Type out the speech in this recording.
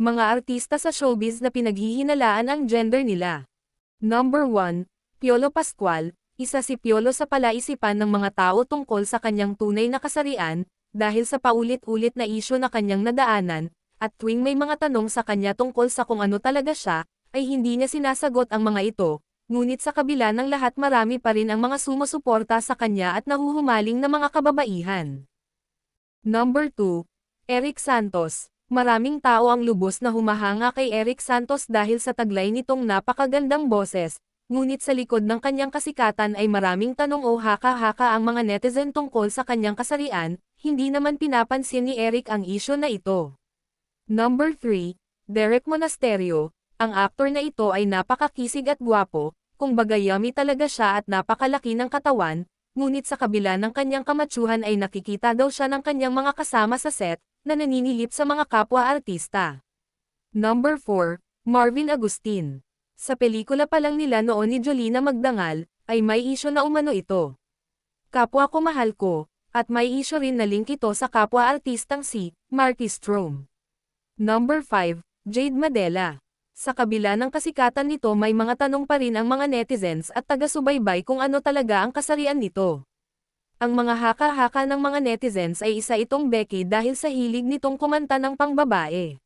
Mga artista sa showbiz na pinaghihinalaan ang gender nila. Number 1, Piolo Pascual, isa si Piolo sa palaisipan ng mga tao tungkol sa kanyang tunay na kasarian, dahil sa paulit-ulit na isyo na kanyang nadaanan, at tuwing may mga tanong sa kanya tungkol sa kung ano talaga siya, ay hindi niya sinasagot ang mga ito, ngunit sa kabila ng lahat marami pa rin ang mga sumusuporta sa kanya at nahuhumaling na mga kababaihan. Number 2, Eric Santos. Maraming tao ang lubos na humahanga kay Eric Santos dahil sa taglay nitong napakagandang boses, ngunit sa likod ng kanyang kasikatan ay maraming tanong o haka-haka ang mga netizen tungkol sa kanyang kasarian, hindi naman pinapansin ni Eric ang isyo na ito. Number 3, Derek Monasterio. Ang aktor na ito ay napakakisig at gwapo, kung bagayami talaga siya at napakalaki ng katawan, ngunit sa kabila ng kanyang kamatsuhan ay nakikita daw siya ng kanyang mga kasama sa set, na naninilip sa mga kapwa-artista. Number 4, Marvin Agustin. Sa pelikula pa lang nila noon ni Jolina Magdangal, ay may isyo na umano ito. Kapwa ko mahal ko, at may isyo rin na link ito sa kapwa-artistang si Marky Strom. Number 5, Jade Madela. Sa kabila ng kasikatan nito may mga tanong pa rin ang mga netizens at taga-subaybay kung ano talaga ang kasarian nito. Ang mga haka-haka ng mga netizens ay isa itong Becky dahil sa hilig nitong kumanta ng pangbabae.